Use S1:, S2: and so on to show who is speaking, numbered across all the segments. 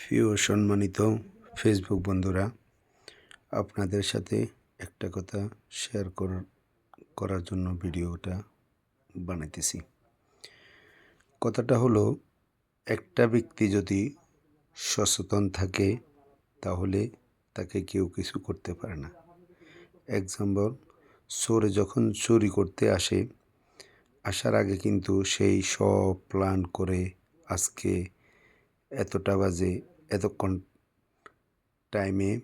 S1: প্রিয় সম্মানিত ফেসবুক বন্ধুরা, আপনাদের সাথে একটা কথা শেয়ার করার জন্য ভিডিওটা বানাইতেছি। কথাটা হলো, একটা ব্যক্তি যদি সচেতন থাকে, তাহলে তাকে কেউ কিছু করতে পারে না। এক্সাম্পল চোরে যখন চুরি করতে আসে, আসার আগে কিন্তু সেই সব প্ল্যান করে আজকে এতটা বাজে এতক্ষণ টাইমে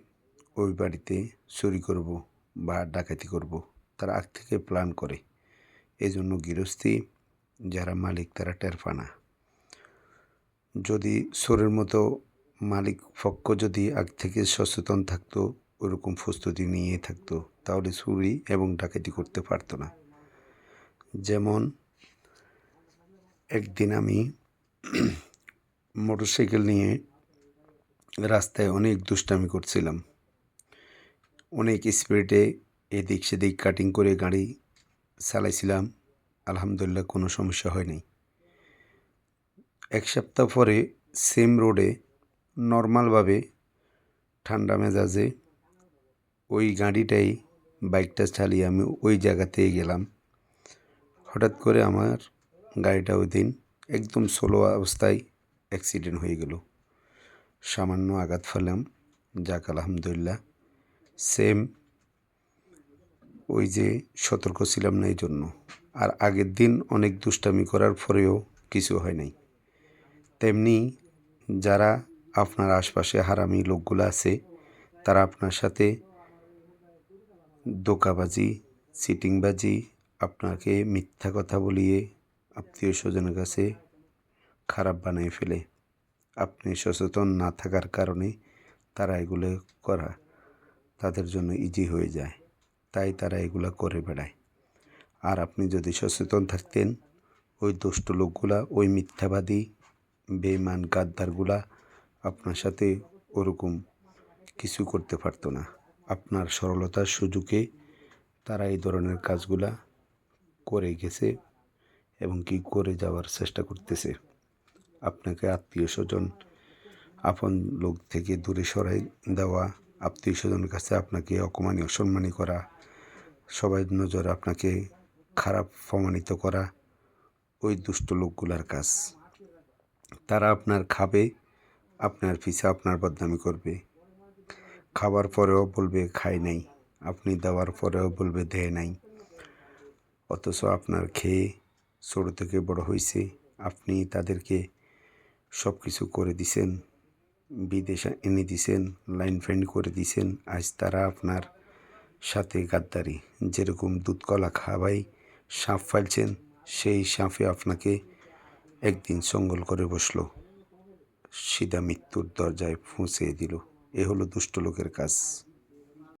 S1: ওই বাড়িতে চুরি করব বা ডাকাতি করব। তারা আগ থেকে প্ল্যান করে। এই জন্য গৃহস্থী, যারা মালিক, তারা টের পায় না। যদি চোরের মতো মালিক পক্ষ যদি আগ থেকে সচেতন থাকতো, ওরকম প্রস্তুতি নিয়ে থাকতো, তাহলে চুরি এবং ডাকাতি করতে পারতো না। যেমন, একদিন আমি মোটরসাইকেল নিয়ে রাস্তায় অনেক দুষ্টামি করছিলাম। অনেক স্পিডে এদিক সেদিক কাটিং করে গাড়ি চালাইছিলাম। আলহামদুলিল্লাহ কোনো সমস্যা হয়নি। এক সপ্তাহ পরে সেম রোডে নর্মালভাবে ঠান্ডা মেজাজে ওই গাড়িটাই বাইকটা চালিয়ে আমি ওই জায়গাতেই গেলাম। হঠাৎ করে আমার গাড়িটা ওই দিন একদম স্লো অবস্থায় অ্যাক্সিডেন্ট হয়ে গেল। সামান্য আঘাত ফেলাম যাক আলহামদুলিল্লাহ। সেম ওই যে সতর্ক ছিলাম না এই জন্য আর আগের দিন অনেক দুষ্টামি করার পরেও কিছু হয় নাই। তেমনি যারা আপনার আশপাশে হারামি লোকগুলো আছে, তারা আপনার সাথে দোকাবাজি সিটিংবাজি আপনাকে মিথ্যা কথা বলিয়ে আত্মীয় স্বজনের কাছে খারাপ বানিয়ে ফেলে। আপনি সচেতন না থাকার কারণে তারা এগুলো করা তাদের জন্য ইজি হয়ে যায়। তাই তারা এগুলো করে বেড়ায়। আর আপনি যদি সচেতন থাকতেন, ওই দুষ্ট লোকগুলা, ওই মিথ্যাবাদী বেমান গাদ্দারগুলা আপনার সাথে ওরকম কিছু করতে পারতো না। আপনার সরলতার সুযোগে তারা এই ধরনের কাজগুলা করে গেছে এবং কি করে যাওয়ার চেষ্টা করতেছে। আপনাকে আত্মীয় স্বজন, আপন লোক থেকে দূরে সরাই দেওয়া, আত্মীয় স্বজনের কাছে আপনাকে অকমানি, অসম্মানী করা, সবাই নজর আপনাকে খারাপ প্রমাণিত করা, ওই দুষ্ট লোকগুলার কাজ। তারা আপনার খাবে, আপনার পিছে আপনার বদনামি করবে। খাবার পরেও বলবে, খাই নাই। আপনি দেওয়ার পরেও বলবে, দেয় নাই। অথচ আপনার খেয়ে ছোটো থেকে বড় হয়েছে আপনি তাদেরকে সব কিছু করে দিছেন, বিদেশে এনে দিছেন লাইন ফ্রেন্ড করে দিছেন। আজ তারা আপনার সাথে গাদ্দারি। যেরকম দুধ কলা খাওয়াই, সাপ ফালছেন, সেই সাপে আপনাকে একদিন সঙ্গল করে বসল। সিধা মৃত্যুর দরজায় পৌঁছে দিল। এ হলো দুষ্ট লোকের কাজ।